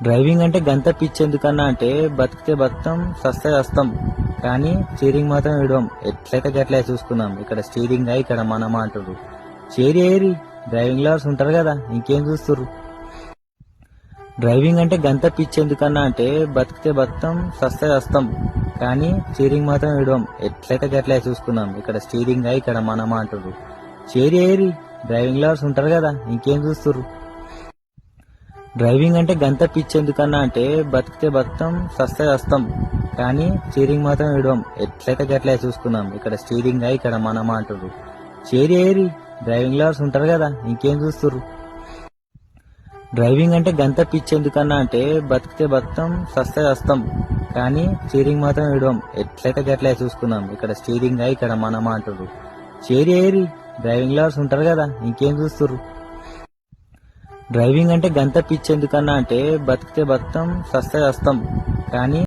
Driving అంటే గంత పిచ్చి ఎందుకన్నా అంటే బతికితే బతుకుతాం సస్తే వస్తాం కానీ స్టీరింగ్ మాత్రం ఇడవం ఎట్లయితే గట్లే చూసుకుందాం. ఇక్కడ స్టీరింగ్ అయి ఇక్కడ మనమా అంటారు చేరి ఏరి డ్రైవింగ్ లవర్స్ ఉంటారు కదా ఇంకేం చూస్తుర్రు? డ్రైవింగ్ అంటే గంత పిచ్చి ఎందుకన్నా అంటే బతికితే బతుకుతాం సస్తే వస్తాం కానీ స్టీరింగ్ మాత్రం ఇడవం ఎట్లయితే గట్లే చూసుకుందాం. ఇక్కడ స్టీరింగ్ అయి ఇక్కడ మనమా అంటారు చేరి ఏరి డ్రైవింగ్ లవర్స్ ఉంటారు కదా ఇంకేం చూస్తుర్రు? డ్రైవింగ్ అంటే గంత పిచ్చి ఎందుకన్నా అంటే బతికితే బతుకుతాం సస్తే వస్తాం కానీ స్టీరింగ్ మాత్రం విడవం. ఎట్లయితే గట్లే చూసుకున్నాం. ఇక్కడ స్టీరింగ్ అయి ఇక్కడ మనమా అంటారు చేరి ఏరి డ్రైవింగ్ లవర్స్ ఉంటారు కదా ఇంకేం చూస్తుర్రు? డ్రైవింగ్ అంటే గంత పిచ్చి ఎందుకన్నా అంటే బతికితే బతుకుతాం సస్తే వస్తాం కానీ స్టీరింగ్ మాత్రం ఇడవం ఎట్లయితే గట్లే చూసుకున్నాం. ఇక్కడ స్టీరింగ్ అయి ఇక్కడ మనమా అంటారు చేరి ఏరి డ్రైవింగ్ లవర్స్ ఉంటారు కదా ఇంకేం చూస్తుర్రు? డ్రైవింగ్ అంటే గంత పిచ్చి ఎందుకన్నా అంటే బతికితే బతుకుతాం సస్తే వస్తాం. కానీ